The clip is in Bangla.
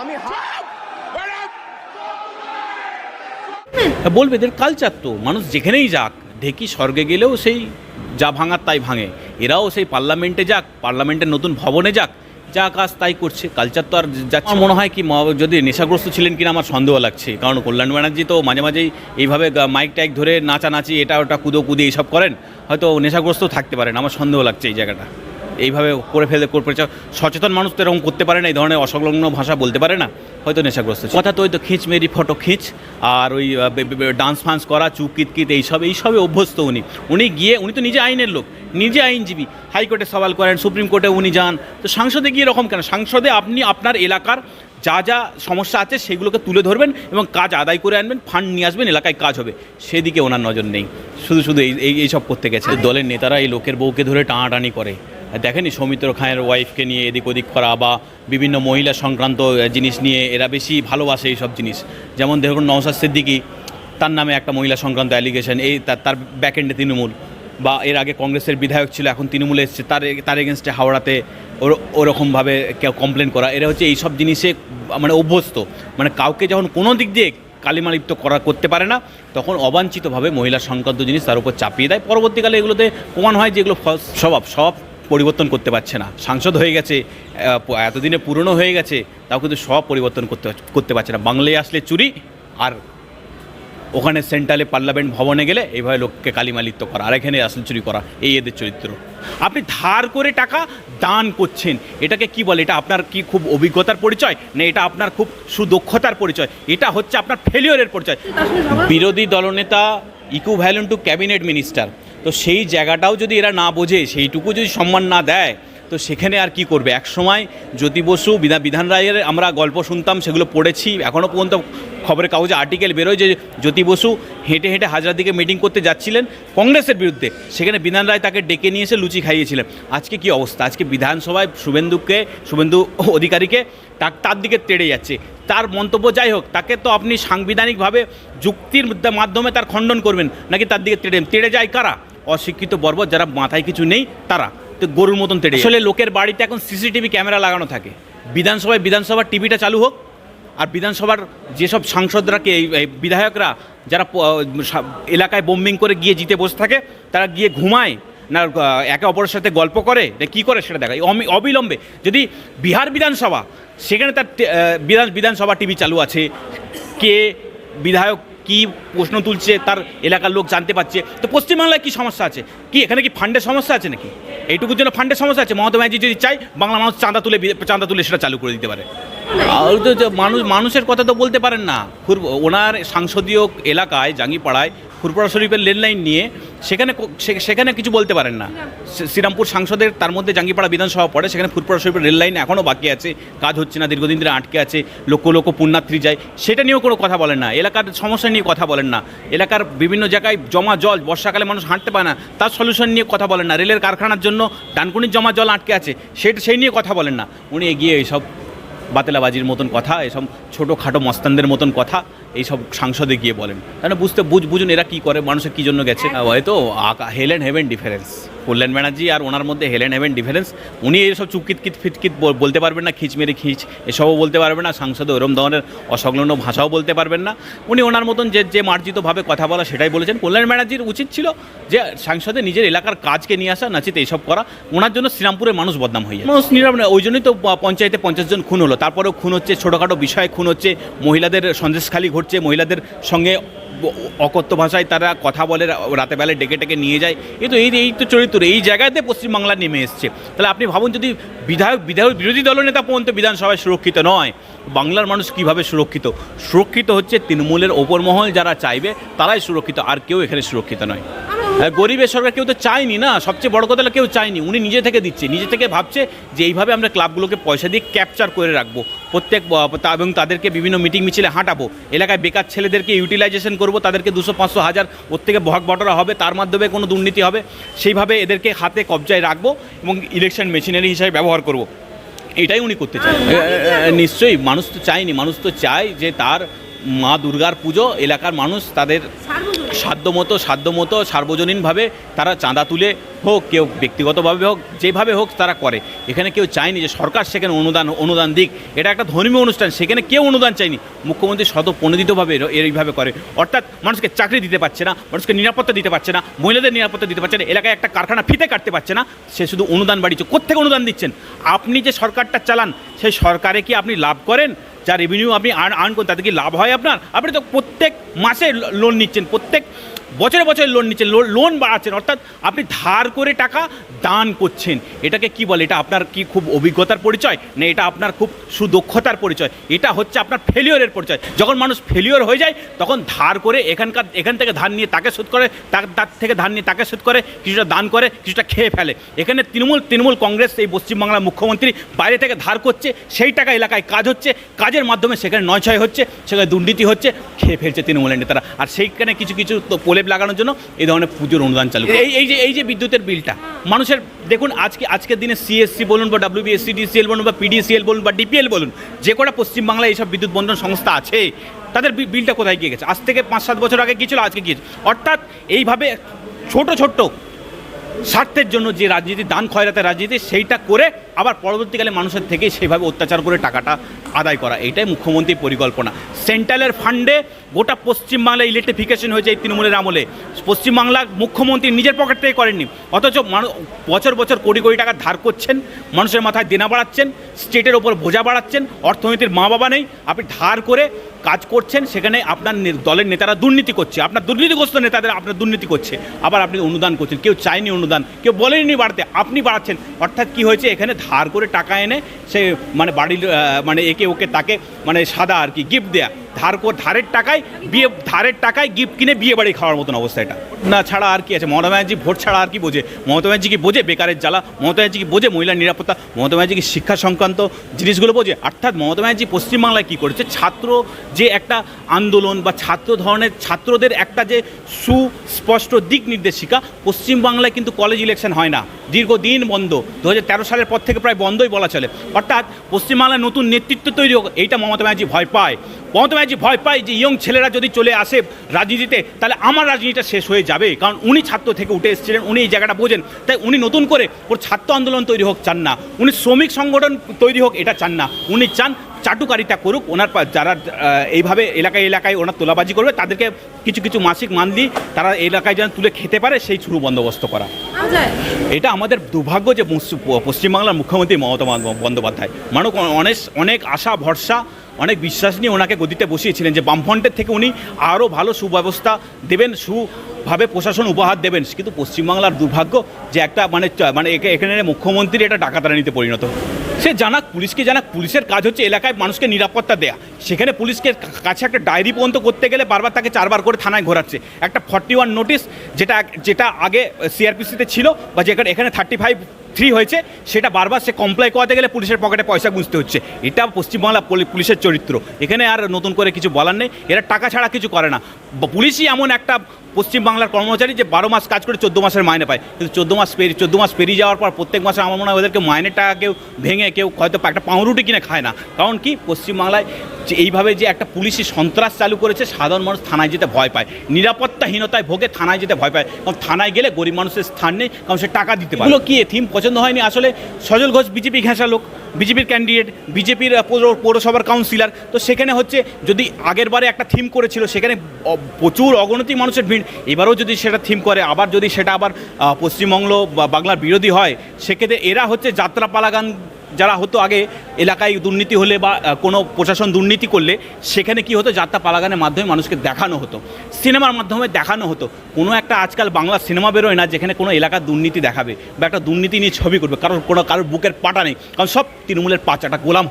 আমি হ্যাঁ, বলবে এদের কালচার তো। মানুষ যেখানেই যাক ঢেকি স্বর্গে গেলেও সেই যা ভাঙার তাই ভাঙে। এরাও সেই পার্লামেন্টে যাক পার্লামেন্টের নতুন ভবনে যাক। যা কাজ তাই করছে। কালচার তো আর যাচ্ছে আমার মনে হয় কি যদি নেশাগ্রস্ত ছিলেন কিনা আমার সন্দেহ লাগছে। কারণ কল্যাণ ব্যানার্জি তো মাঝে মাঝেই এইভাবে গা- মাইক টাইক ধরে নাচানাচি এটা ওটা কুদো কুদি এইসব করেন। হয়তো নেশাগ্রস্ত থাকতে পারেন। আমার সন্দেহ লাগছে এই জায়গাটা। এইভাবে করে ফেলে ফেলেছে। সচেতন মানুষ তো এরকম করতে পারে না, এই ধরনের অসংলগ্ন ভাষা বলতে পারে না। হয়তো নেশাগ্রস্ত। কথা তো ওই তো খিঁচ মেরি ফটো খিঁচ, আর ওই ডান্স ফান্স করা, চুপ কিতকিত এইসব, এইসবে অভ্যস্ত উনি। উনি গিয়ে, উনি তো নিজে আইনের লোক, নিজে আইনজীবী। হাইকোর্টে সওয়াল করেন, সুপ্রিম কোর্টে উনি যান। তো সাংসদে গিয়ে এরকম কেন? সাংসদে আপনি, আপনার এলাকার যা যা সমস্যা আছে সেগুলোকে তুলে ধরবেন এবং কাজ আদায় করে আনবেন, ফান্ড নিয়ে আসবেন, এলাকায় কাজ হবে। সেদিকে ওনার নজর নেই। শুধু শুধু এই, এই- এইসব করতে গেছে। দলের নেতারা এই লোকের বউকে ধরে টানাটানি করে। দেখেনি সৌমিত্র খায়ের ওয়াইফকে নিয়ে এদিক ওদিক করা বা বিভিন্ন মহিলা সংক্রান্ত জিনিস নিয়ে এরা বেশি ভালোবাসে এইসব জিনিস। যেমন দেখুন নওসাদ সিদ্দিকি, তার নামে একটা মহিলা সংক্রান্ত অ্যালিগেশন এই তার ব্যাকএন্ডে তৃণমূল বা এর আগে কংগ্রেসের বিধায়ক ছিল, এখন তৃণমূলে এসছে, তার তার এগেনস্টে হাওড়াতে ওর- ওরকমভাবে কেউ কমপ্লেন করা। এরা হচ্ছে এইসব জিনিসে মানে অভ্যস্ত। মানে কাউকে যখন কোনো দিক দিয়ে কালিমালিপ্ত করা করতে পারে না, তখন অবাঞ্ছিতভাবে মহিলা সংক্রান্ত জিনিস তার উপর চাপিয়ে দেয়। পরবর্তীকালে এগুলোতে প্রমাণ হয় যে এগুলো স্বভাব। সব পরিবর্তন করতে পারছে না। সাংসদ হয়ে গেছে এতদিনে পুরনো হয়ে গেছে তাও কিন্তু সব পরিবর্তন করতে করতে পারছে না। বাংলায় আসলে চুরি আর ওখানে সেন্ট্রালে পার্লামেন্ট ভবনে গেলে এইভাবে লোককে কালিমালিত্ব করা আর এখানে আসল চুরি করা এই এদের চরিত্র। আপনি ধার করে টাকা দান করছেন এটাকে কি বলে? এটা আপনার কি খুব অভিজ্ঞতার পরিচয় না এটা আপনার খুব সুদক্ষতার পরিচয়? এটা হচ্ছে আপনার ফেলিওরের পরিচয়। বিরোধী দলনেতা ইকুভ্যালেন্ট টু ক্যাবিনেট মিনিস্টার। তো সেই জায়গাটাও যদি এরা না বোঝে, সেইটুকু যদি সম্মান না দেয়, তো সেখানে আর কি করবে? এক সময় জ্যোতি বসু বিধান বিধান রায়ের আমরা গল্প শুনতাম, সেগুলো পড়েছি এখনও পর্যন্ত খবরের কাগজে আর্টিকেল বেরোয় যে জ্যোতি বসু হেঁটে হেঁটে হাজরার দিকে মিটিং করতে যাচ্ছিলেন কংগ্রেসের বিরুদ্ধে। সেখানে বিধান রায় তাকে ডেকে নিয়ে এসে লুচি খাইয়েছিলেন। আজকে কি অবস্থা? আজকে বিধানসভায় শুভেন্দুকে, শুভেন্দু অধিকারীকে তার দিকে তেড়ে যাচ্ছে। তার মন্তব্য যাই হোক, তাকে তো আপনি সাংবিধানিকভাবে যুক্তির মাধ্যমে তার খণ্ডন করবেন, নাকি তার দিকে তেড়ে তেড়ে যায় কারা? অশিক্ষিত বর্বর যারা মাথায় কিছু নেই তারা। তো গরুর মতন তেড়ে আসলে লোকের বাড়িতে এখন সিসিটিভি ক্যামেরা লাগানো থাকে। বিধানসভায় বিধানসভার টিভিটা চালু হোক আর বিধানসভার যেসব সাংসদরাকে এই বিধায়করা যারা এলাকায় বোম্বিং করে গিয়ে জিতে বসে থাকে তারা গিয়ে ঘুমায় না একে অপরের সাথে গল্প করে না কী করে সেটা দেখায়। অমি- অবিলম্বে। যদি বিহার বিধানসভা সেখানে তার বিধান বিধানসভা টিভি চালু আছে কে বিধায়ক কি প্রশ্ন তুলছে, তার এলাকার লোক জানতে পারছে। তো পশ্চিমবাংলায় কি সমস্যা আছে? কি, এখানে কি ফান্ডের সমস্যা আছে নাকি? এইটুকুর জন্য ফান্ডের সমস্যা আছে? মমতা ব্যানার্জি যদি চাই বাংলা মানুষ চাঁদা তুলে চাঁদা তুলে সেটা চালু করে দিতে পারে। মানুষ, মানুষের কথা তো বলতে পারেন না। ওনার সাংসদীয় এলাকায়, জাঙ্গিপাড়ায় ফুরপুরা শরীফের লেন লাইন নিয়ে সেখানে সেখানে কিছু বলতে পারেন না। শ্রীরামপুর সাংসদের তার মধ্যে জাঙ্গিপাড়া বিধানসভা পড়ে, সেখানে ফুরপুরা শরীফের রেল লাইন এখনও বাকি আছে। কাজ হচ্ছে না, দীর্ঘদিন ধরে আটকে আছে, লক্ষ লক্ষ পুণ্যার্থী যায়। সেটা নিয়েও কোনো কথা বলেন না। এলাকার সমস্যা নিয়ে কথা বলেন না। এলাকার বিভিন্ন জায়গায় জমা জল, বর্ষাকালে মানুষ হাঁটতে পায় না। তার সলিউশন নিয়ে কথা বলেন না। রেলের কারখানার জন্য ডানকুনির জমা জল আটকে আছে। সেটা সেই নিয়ে কথা বলেন না। উনি এগিয়ে এইসব বাতেলাবাজির মতন কথা এসব ছোটোখাটো মস্তানদের মতন কথা। এইসব সাংসদে গিয়ে বলেন। তাহলে বুঝতে বুঝ বুঝুন এরা কী করে মানুষের কী জন্য গেছে। হয়তো hell and heaven difference. Kalyan Banerjee আর ওনার মধ্যে হেল অ্যান্ড হেভেন ডিফারেন্স। উনি এইসব চুপকিত কিত ফিটকিত বল- বলতে পারবেন না খিচ মেরে খিচ এসবও বলতে পারবেন না সাংসদে ওরম ধরনের অসংলগ্ন ভাষাও বলতে পারবেন না। উনি ওনার মতন যে যে মার্জিতভাবে কথা বলা সেটাই বলেছেন। কল্যাণ ব্যানার্জির উচিত ছিল যে সাংসদে নিজের এলাকার কাজকে নিয়ে আসা নাচিতে এইসব করা। ওনার জন্য শ্রীরামপুরের মানুষ বদনাম হয়ে যায়। মানুষ নিরাম ওই জন্যই তো পঞ্চায়েতে পঞ্চাশ জন খুন হলো। তারপরেও খুন হচ্ছে ছোটোখাটো বিষয়ে খুন হচ্ছে মহিলাদের সন্দেশখালি ঘটছে মহিলাদের সঙ্গে অকথ্য ভাষায় তারা কথা বলে রা- রাতে বেলায় ডেকে ডেকে নিয়ে যায়। এই তো, এই এই তো চরিত্র, এই জায়গাতে পশ্চিমবাংলা নেমে এসছে। তাহলে আপনি ভাবুন, যদি বিধায়ক বিধায়ক, বিরোধী দলনেতা পর্যন্ত বিধানসভায় সুরক্ষিত নয়, বাংলার মানুষ কীভাবে সুরক্ষিত? সুরক্ষিত হচ্ছে তৃণমূলের ওপর মহল যারা চাইবে, তারাই সুরক্ষিত, আর কেউ এখানে সুরক্ষিত নয়। গরিবের সরকার কেউ তো চায়নি না। সবচেয়ে বড় কথা কেউ চায়নি। উনি নিজে থেকে দিচ্ছে। নিজে থেকে ভাবছে যে এইভাবে আমরা ক্লাবগুলোকে পয়সা দিয়ে ক্যাপচার করে রাখব। প্রত্যেক এবং তাদেরকে বিভিন্ন মিটিং মিছিলে হাঁটাবো। এলাকায় বেকার ছেলেদেরকে ইউটিলাইজেশন করব। তাদেরকে দুশো, পাঁচশো, হাজার ওর থেকে ভাগ বটরা হবে। তার মাধ্যমে কোনো দুর্নীতি হবে। সেইভাবে এদেরকে হাতে কবজায় রাখব এবং ইলেকশন মেশিনারি হিসাবে ব্যবহার করব। এটাই উনি করতে চান নিশ্চয়ই মানুষ তো চায়নি। মানুষ তো চায় যে তার মা দুর্গার পুজো, এলাকার মানুষ তাদের সাধ্যমতো সাধ্যমতো, সার্বজনীনভাবে তারা চাঁদা তুলে হোক, কেউ ব্যক্তিগতভাবে হোক, যেভাবে হোক তারা করে। এখানে কেউ চায়নি যে সরকার সেখানে অনুদান অনুদান দিক। এটা একটা ধর্মীয় অনুষ্ঠান, সেখানে কেউ অনুদান চায়নি। মুখ্যমন্ত্রী শত প্রণোদিতভাবে এইভাবে করে। অর্থাৎ মানুষকে চাকরি দিতে পারছে না, মানুষকে নিরাপত্তা দিতে পারছে না, মহিলাদের নিরাপত্তা দিতে পারছে না, এলাকায় একটা কারখানা ফিতে কাটতে পারছে না, সে শুধু অনুদান বাড়িচ্ছে কোথেকে অনুদান দিচ্ছেন? আপনি যে সরকারটা চালান, সেই সরকারে কি আপনি লাভ করেন? যা রেভিনিউ আপনি আর্ন আর্ন করেন, তাতে কি লাভ হয় আপনার? আপনি তো প্রত্যেক মাসে লোন নিচ্ছেন, প্রত্যেক বছরে বছরে লোন নিচ্ছেন লোন বাড়াচ্ছেন, অর্থাৎ আপনি ধার করে টাকা দান করছেন। এটাকে কি বলে? এটা আপনার কি খুব অভিজ্ঞতার পরিচয়? না এটা আপনার খুব সুদক্ষতার পরিচয়? এটা হচ্ছে আপনার ফেলিওরের পরিচয়। যখন মানুষ ফেলিওর হয়ে যায়, তখন ধার করে এখানকার, এখান থেকে ধার নিয়ে তাকে শোধ করে তার থেকে ধার নিয়ে তাকে শোধ করে, কিছুটা দান করে, কিছুটা খেয়ে ফেলে। এখানে তৃণমূল তৃণমূল কংগ্রেস, এই পশ্চিমবাংলার মুখ্যমন্ত্রী বাইরে থেকে ধার করছে, সেই টাকা এলাকায় কাজ হচ্ছে, কাজের মাধ্যমে সেখানে নয় ছয় হচ্ছে, সেখানে দুর্নীতি হচ্ছে, খেয়ে ফেলছে তৃণমূলের নেতারা। আর সেইখানে কিছু কিছু তো প্রলেপ লাগানোর জন্য এই ধরনের পুজোর অনুদান চালু এই এই যে এই যে বিদ্যুতের বিলটা মানুষের দেখুন আজকে আজকের দিনে সিএসসি বলুন বা ডাব্লিউবিএসসিডিসিএল বলুন বা পিডিসিএল বলুন বা ডিপিএল বলুন যে কটা পশ্চিমবাংলায় এইসব বিদ্যুৎ বন্ধন সংস্থা আছে তাদের বিলটা কোথায় গিয়ে গেছে? আজ থেকে পাঁচ সাত বছর আগে গিয়েছিল আজকে গিয়েছে। অর্থাৎ এইভাবে ছোট ছোট্ট স্বার্থের জন্য যে রাজনীতি দান খয়রাতের রাজনীতি সেইটা করে আবার পরবর্তীকালে মানুষের থেকে সেভাবে অত্যাচার করে টাকাটা আদায় করা এটাই মুখ্যমন্ত্রীর পরিকল্পনা। সেন্ট্রালের ফান্ডে গোটা পশ্চিমবাংলায় ইলেকট্রিফিকেশন হয়েছে এই তৃণমূলের আমলে। পশ্চিমবাংলার মুখ্যমন্ত্রী নিজের পকেট থেকে করেননি, অথচ মানুষ বছর বছর কোটি কোটি টাকা ধার করছেন, মানুষের মাথায় দেনা বাড়াচ্ছেন স্টেটের ওপর বোঝা বাড়াচ্ছেন, অর্থনীতির মা বাবা নেই, আপনি ধার করে কাজ করছেন, সেখানে আপনার দলের নেতারা দুর্নীতি করছে, আপনার দুর্নীতিগ্রস্ত নেতাদের আপনার দুর্নীতি করছে, আবার আপনি অনুদান করছেন, কেউ চায়নি অনুদান, কেউ বলেনি বাড়তে, আপনি বাড়াচ্ছেন, অর্থাৎ কি হয়েছে, এখানে ধার করে টাকা এনে সে মানে বাড়ির মানে একে ওকে তাকে মানে সাদা আর কি গিফট দেয়া। ধার ধারের টাকায় বিয়ে ধারের টাকায় গিফট কিনে বিয়ে বাড়ি খাওয়ার মতন অবস্থা এটা। না ছাড়া আর কি আছে? মমতা ব্যানার্জি ভোট ছাড়া আর কি বোঝে? মমতা ব্যানার্জি কি বোঝে বেকারের জ্বালা? মমতা ব্যানার্জি কি বোঝে মহিলার নিরাপত্তা? মমতা ব্যানার্জি কি শিক্ষা সংক্রান্ত জিনিসগুলো বোঝে? অর্থাৎ মমতা ব্যানার্জি পশ্চিমবাংলায় কী করেছে? ছাত্র যে একটা আন্দোলন বা ছাত্র ধরনের ছাত্রদের একটা যে সুস্পষ্ট দিক নির্দেশিকা, পশ্চিমবাংলায় কিন্তু কলেজ ইলেকশন হয় না। দীর্ঘদিন বন্ধ। দু হাজার তেরো সালের পর থেকে প্রায় বন্ধই বলা চলে। অর্থাৎ পশ্চিমবাংলায় নতুন নেতৃত্ব তৈরি হোক, এইটা মমতা ব্যানার্জি ভয় পায়। মমতা ব্যানার্জি ভয় পায় যে ইয়ং ছেলেরা যদি চলে আসে রাজনীতিতে তাহলে আমার রাজনীতিটা শেষ হয়ে যাবে। কারণ উনি ছাত্র থেকে উঠে এসেছিলেন উনি এই জায়গাটা বোঝেন। তাই উনি নতুন করে ওর ছাত্র আন্দোলন তৈরি হোক চান না। উনি শ্রমিক সংগঠন তৈরি হোক এটা চান না। উনি চান চাটুকারিতা করুক ওনার যারা এইভাবে এলাকায় এলাকায় ওনার তোলাবাজি করবে তাদেরকে কিছু কিছু মাসিক মান্থলি তারা এলাকায় যেন তুলে খেতে পারে সেই শুরু বন্দোবস্ত করা। এটা আমাদের দুর্ভাগ্য যে পশ্চিমবাংলার মুখ্যমন্ত্রী মমতা বন্দ্যোপাধ্যায়। মানুষ অনেক অনেক আশা ভরসা অনেক বিশ্বাস নিয়ে ওনাকে গদিতে বসিয়েছিলেন যে বামফ্রন্টের থেকে উনি আরও ভালো সুব্যবস্থা দেবেন, সুভাবে প্রশাসন উপহার দেবেন। কিন্তু পশ্চিমবাংলার দুর্ভাগ্য যে একটা মানে মানে এখানে মুখ্যমন্ত্রী এটা ডাকাতারানিতে পরিণত। সে জানাক পুলিশকে, জানাক পুলিশের কাজ হচ্ছে এলাকায় মানুষকে নিরাপত্তা দেয়া। সেখানে পুলিশকে কাছে একটা ডায়েরি পর্যন্ত করতে গেলে বারবার তাকে চারবার করে থানায় ঘোরাচ্ছে। একটা ফর্টি ওয়ান নোটিশ যেটা যেটা আগে সিআরপিসিতে ছিল বা যেখানে এখানে থার্টি ফাইভ থ্রি হয়েছে সেটা বারবার সে কমপ্লাই করাতে গেলে পুলিশের পকেটে পয়সা গুঁজতে হচ্ছে। এটা পশ্চিমবাংলা পলি- পুলিশের চরিত্র। এখানে আর নতুন করে কিছু বলার নেই। এরা টাকা ছাড়া কিছু করে না। পুলিশই এমন একটা পশ্চিমবাংলার কর্মচারী যে বারো মাস কাজ করে চোদ্দ মাসের মাইনে পায়। কিন্তু চোদ্দ মাস পেরিয়ে চোদ্দ মাস পেরিয়ে যাওয়ার পর প্রত্যেক মাসে আমার মনে হয় ওদেরকে মাইনের টাকা কেউ ভেঙে কেউ হয়তো একটা পাউরুটি কিনে খায় না। কারণ কি? পশ্চিমবাংলায় যে এইভাবে যে একটা পুলিশি সন্ত্রাস চালু করেছে সাধারণ মানুষ থানায় যেতে ভয় পায়। নিরাপত্তাহীনতায় ভোগে থানায় যেতে ভয় পায়। কারণ থানায় গেলে গরিব মানুষের স্থান নেই কারণ সে টাকা দিতে পারে কি? থিম পছন্দ হয়নি। আসলে সজল ঘোষ বিজেপি ঘেঁষা লোক, বিজেপির ক্যান্ডিডেট বিজেপির পৌরসভার কাউন্সিলর তো সেখানে হচ্ছে যদি আগের বারে একটা থিম করেছিল, সেখানে প্রচুর অগণতি মানুষের ভিড়। এবারও যদি সেটা থিম করে, আবার যদি সেটা আবার পশ্চিমবঙ্গ বাংলার বিরোধী হয়, সেক্ষেত্রে এরা হচ্ছে যাত্রাপালা গান যারা হতো আগে এলাকায় দুর্নীতি হলে বা কোনো প্রশাসন দুর্নীতি করলে, সেখানে কি হতো? যাত্রা পালাগানের মাধ্যমে মানুষকে দেখানো হতো। সিনেমার মাধ্যমে দেখানো হতো। কোনো একটা আজকাল বাংলা সিনেমা বেরোয় না, যেখানে কোনো এলাকার দুর্নীতি দেখাবে বা একটা দুর্নীতি নিয়ে ছবি করবে। কারোর কোনো, কারোর বুকের পাটা নেই। কারণ সব তৃণমূলের পাচাটা গোলাম